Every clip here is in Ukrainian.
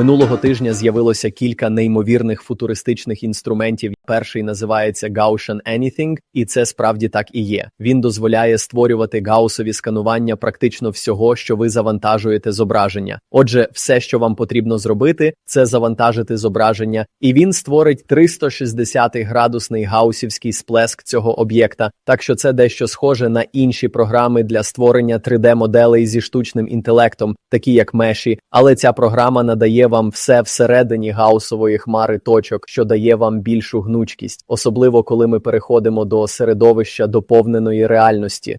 Минулого тижня з'явилося кілька неймовірних футуристичних інструментів. Перший називається Gaussian Anything, і це справді так і є. Він дозволяє створювати гаусові сканування практично всього, що ви завантажуєте зображення. Отже, все, що вам потрібно зробити, це завантажити зображення, і він створить 360 градусний гаусівський сплеск цього об'єкта. Так що це дещо схоже на інші програми для створення 3D-моделей зі штучним інтелектом, такі як Меші, але ця програма надає вам все всередині гаусової хмари точок, що дає вам більшу гнучкість, особливо коли ми переходимо до середовища доповненої реальності.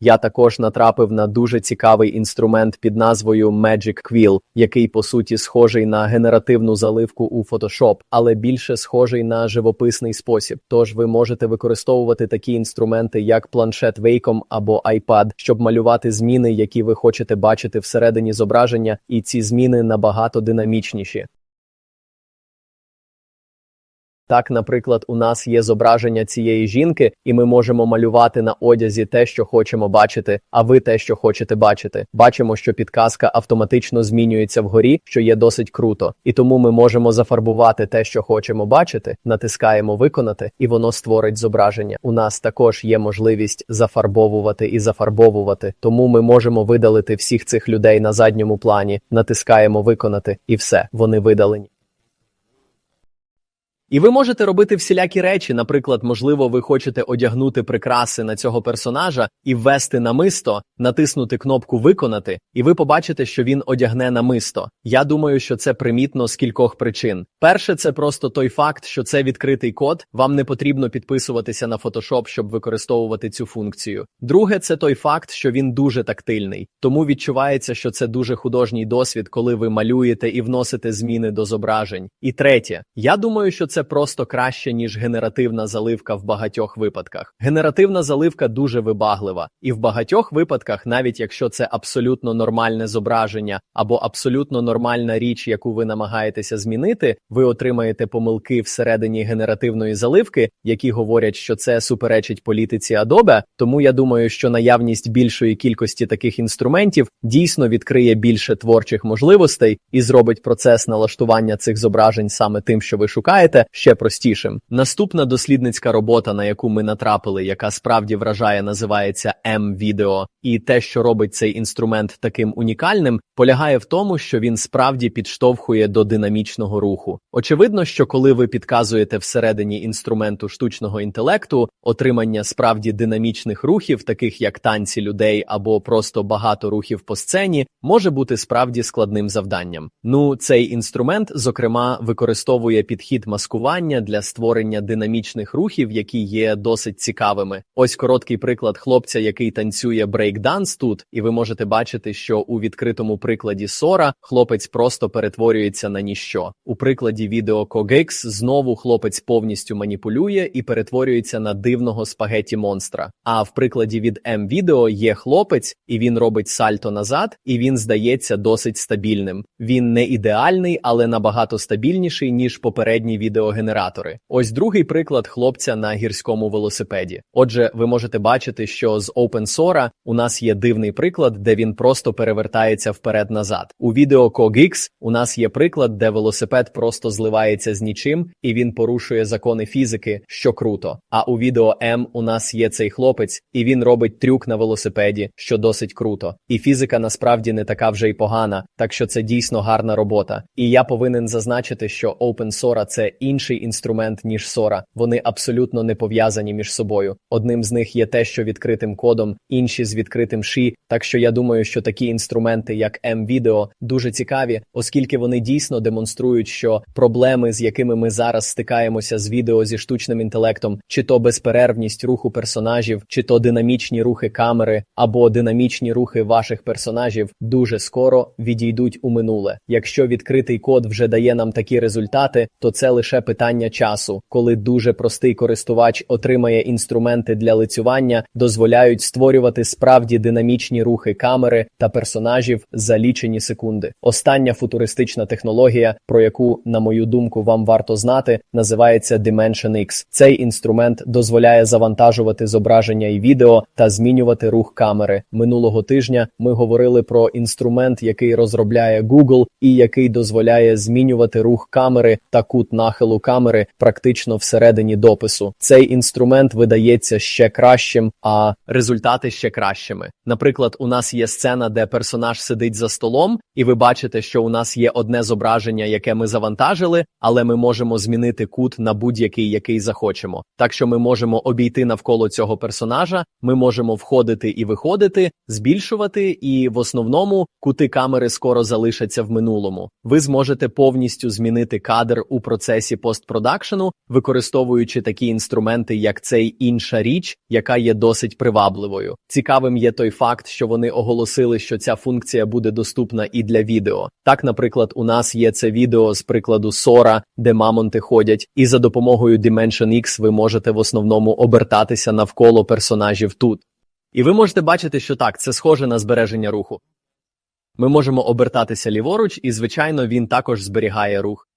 Я також натрапив на дуже цікавий інструмент під назвою Magic Quill, який по суті схожий на генеративну заливку у Photoshop, але більше схожий на живописний спосіб. Тож ви можете використовувати такі інструменти, як планшет Wacom або iPad, щоб малювати зміни, які ви хочете бачити всередині зображення, і ці зміни набагато динамічніші. Так, наприклад, у нас є зображення цієї жінки, і ми можемо малювати на одязі те, що хочемо бачити, а ви те, що хочете бачити. Бачимо, що підказка автоматично змінюється вгорі, що є досить круто, і тому ми можемо зафарбувати те, що хочемо бачити, натискаємо виконати, і воно створить зображення. У нас також є можливість зафарбовувати і зафарбовувати, тому ми можемо видалити всіх цих людей на задньому плані, натискаємо виконати, і все, вони видалені. І ви можете робити всілякі речі. Наприклад, можливо, ви хочете одягнути прикраси на цього персонажа і ввести намисто, натиснути кнопку Виконати, і ви побачите, що він одягне намисто. Я думаю, що це примітно з кількох причин. Перше, це просто той факт, що це відкритий код. Вам не потрібно підписуватися на Photoshop, щоб використовувати цю функцію. Друге, це той факт, що він дуже тактильний, тому відчувається, що це дуже художній досвід, коли ви малюєте і вносите зміни до зображень. І третє, я думаю, що це просто краще, ніж генеративна заливка в багатьох випадках. Генеративна заливка дуже вибаглива, і в багатьох випадках, навіть якщо це абсолютно нормальне зображення або абсолютно нормальна річ, яку ви намагаєтеся змінити, ви отримаєте помилки всередині генеративної заливки, які говорять, що це суперечить політиці Adobe. Тому я думаю, що наявність більшої кількості таких інструментів дійсно відкриє більше творчих можливостей і зробить процес налаштування цих зображень саме тим, що ви шукаєте, ще простішим. Наступна дослідницька робота, на яку ми натрапили, яка справді вражає, називається M-Video. І те, що робить цей інструмент таким унікальним, полягає в тому, що він справді підштовхує до динамічного руху. Очевидно, що коли ви підказуєте всередині інструменту штучного інтелекту отримання справді динамічних рухів, таких як танці людей або просто багато рухів по сцені, може бути справді складним завданням. Ну, цей інструмент, зокрема, використовує підхід маскування для створення динамічних рухів, які є досить цікавими. Ось короткий приклад хлопця, який танцює брейкданс тут, і ви можете бачити, що у відкритому прикладі Сора хлопець просто перетворюється на ніщо. У прикладі відео Когекс знову хлопець повністю маніпулює і перетворюється на дивного спагеті монстра. А в прикладі від М-відео є хлопець, і він робить сальто назад, і він здається досить стабільним. Він не ідеальний, але набагато стабільніший ніж попередні відеогенератори. Ось другий приклад хлопця на гірському велосипеді. Отже, ви можете бачити, що з OpenSora у нас є дивний приклад, де він просто перевертається вперед-назад. У відео CogX у нас є приклад, де велосипед просто зливається з нічим, і він порушує закони фізики, що круто. А у відео M у нас є цей хлопець, і він робить трюк на велосипеді, що досить круто. І фізика насправді не така вже й погана, так що це дійсно гарна робота. І я повинен зазначити, що OpenSora – це інший інструмент ніж Sora. Вони абсолютно не пов'язані між собою. Одним з них є те, що відкритим кодом, інші з відкритим ші. Так що я думаю, що такі інструменти, як M-Video, дуже цікаві, оскільки вони дійсно демонструють, що проблеми, з якими ми зараз стикаємося з відео зі штучним інтелектом, чи то безперервність руху персонажів, чи то динамічні рухи камери, або динамічні рухи ваших персонажів, дуже скоро відійдуть у минуле. Якщо відкритий код вже дає нам такі результати, то це лише питання часу, коли дуже простий користувач отримає інструменти для лицювання, дозволяють створювати справді динамічні рухи камери та персонажів за лічені секунди. Остання футуристична технологія, про яку, на мою думку, вам варто знати, називається Dimension X. Цей інструмент дозволяє завантажувати зображення і відео та змінювати рух камери. Минулого тижня ми говорили про інструмент, який розробляє Google і який дозволяє змінювати рух камери та кут нахилу камери практично всередині допису. Цей інструмент видається ще кращим, а результати ще кращими. Наприклад, у нас є сцена, де персонаж сидить за столом, і ви бачите, що у нас є одне зображення, яке ми завантажили, але ми можемо змінити кут на будь-який, який захочемо. Так що ми можемо обійти навколо цього персонажа, ми можемо входити і виходити, збільшувати, і в основному кути камери скоро залишаться в минулому. Ви зможете повністю змінити кадр у процесі постпродакшену, використовуючи такі інструменти, як цей інша річ, яка є досить привабливою. Цікавим є той факт, що вони оголосили, що ця функція буде доступна і для відео. Так, наприклад, у нас є це відео з прикладу Сора, де мамонти ходять, і за допомогою Dimension X ви можете в основному обертатися навколо персонажів тут. І ви можете бачити, що так, це схоже на збереження руху. Ми можемо обертатися ліворуч, і, звичайно, він також зберігає рух.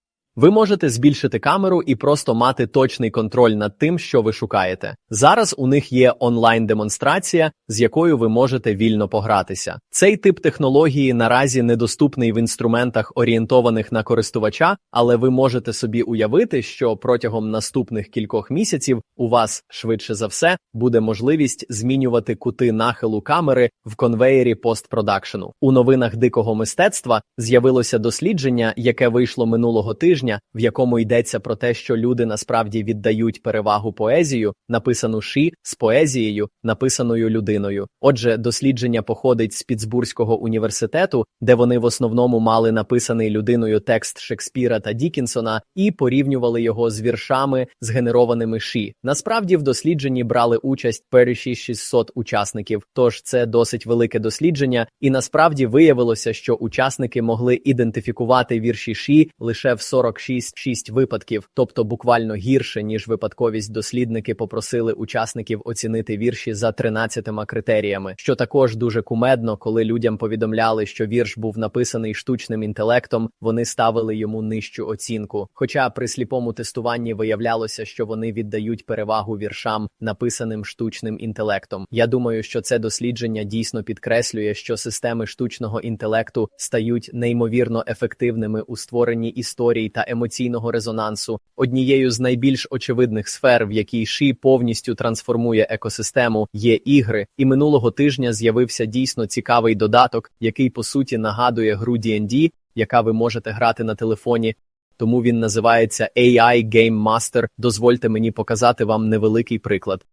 Ви можете збільшити камеру і просто мати точний контроль над тим, що ви шукаєте. Зараз у них є онлайн-демонстрація, з якою ви можете вільно погратися. Цей тип технології наразі недоступний в інструментах, орієнтованих на користувача, але ви можете собі уявити, що протягом наступних кількох місяців у вас швидше за все буде можливість змінювати кути нахилу камери в конвеєрі постпродакшену. У новинах дикого мистецтва з'явилося дослідження, яке вийшло минулого тижня тижня, в якому йдеться про те, що люди насправді віддають перевагу поезію, написану ші з поезією, написаною людиною. Отже, дослідження походить з Пітсбурзького університету, де вони в основному мали написаний людиною текст Шекспіра та Дікінсона і порівнювали його з віршами, згенерованими ші. Насправді в дослідженні брали участь перші 600 учасників, тож це досить велике дослідження, і насправді виявилося, що учасники могли ідентифікувати вірші ші лише в 40 46 випадків, тобто буквально гірше ніж випадковість. Дослідники попросили учасників оцінити вірші за 13 критеріями, що також дуже кумедно, коли людям повідомляли, що вірш був написаний штучним інтелектом, вони ставили йому нижчу оцінку. Хоча при сліпому тестуванні виявлялося, що вони віддають перевагу віршам, написаним штучним інтелектом. Я думаю, що це дослідження дійсно підкреслює, що системи штучного інтелекту стають неймовірно ефективними у створенні історій та емоційного резонансу, однією з найбільш очевидних сфер, в якій Ші повністю трансформує екосистему, є ігри. І минулого тижня з'явився дійсно цікавий додаток, який по суті нагадує гру D&D, яка ви можете грати на телефоні. Тому він називається AI Game Master. Дозвольте мені показати вам невеликий приклад.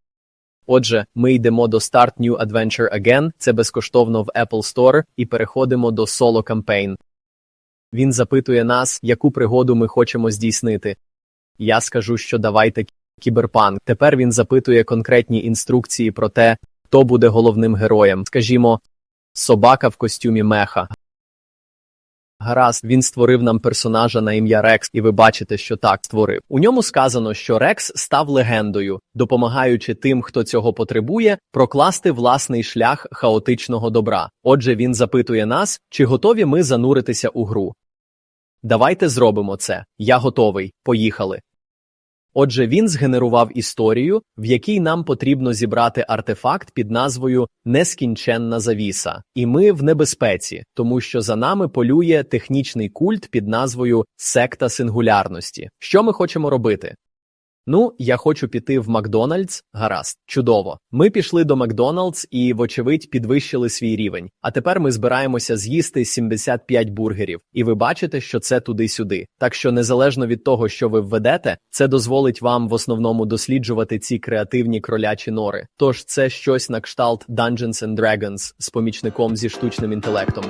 Отже, ми йдемо до Start New Adventure Again, це безкоштовно в Apple Store, і переходимо до Solo Campaign. Він запитує нас, яку пригоду ми хочемо здійснити. Я скажу, що давайте кіберпанк. Тепер він запитує конкретні інструкції про те, хто буде головним героєм. Скажімо, собака в костюмі меха. Гаразд, він створив нам персонажа на ім'я Рекс, і ви бачите, що так створив. У ньому сказано, що Рекс став легендою, допомагаючи тим, хто цього потребує, прокласти власний шлях хаотичного добра. Отже, він запитує нас, чи готові ми зануритися у гру. Давайте зробимо це. Я готовий. Поїхали. Отже, він згенерував історію, в якій нам потрібно зібрати артефакт під назвою Нескінченна завіса, і ми в небезпеці, тому що за нами полює технічний культ під назвою Секта сингулярності. Що ми хочемо робити? Ну, я хочу піти в Макдональдс. Гаразд, чудово. Ми пішли до Макдональдс і, вочевидь, підвищили свій рівень. А тепер ми збираємося з'їсти 75 бургерів, і ви бачите, що це туди-сюди. Так що, незалежно від того, що ви введете, це дозволить вам в основному досліджувати ці креативні кролячі нори. Тож це щось на кшталт Dungeons and Dragons з помічником зі штучним інтелектом.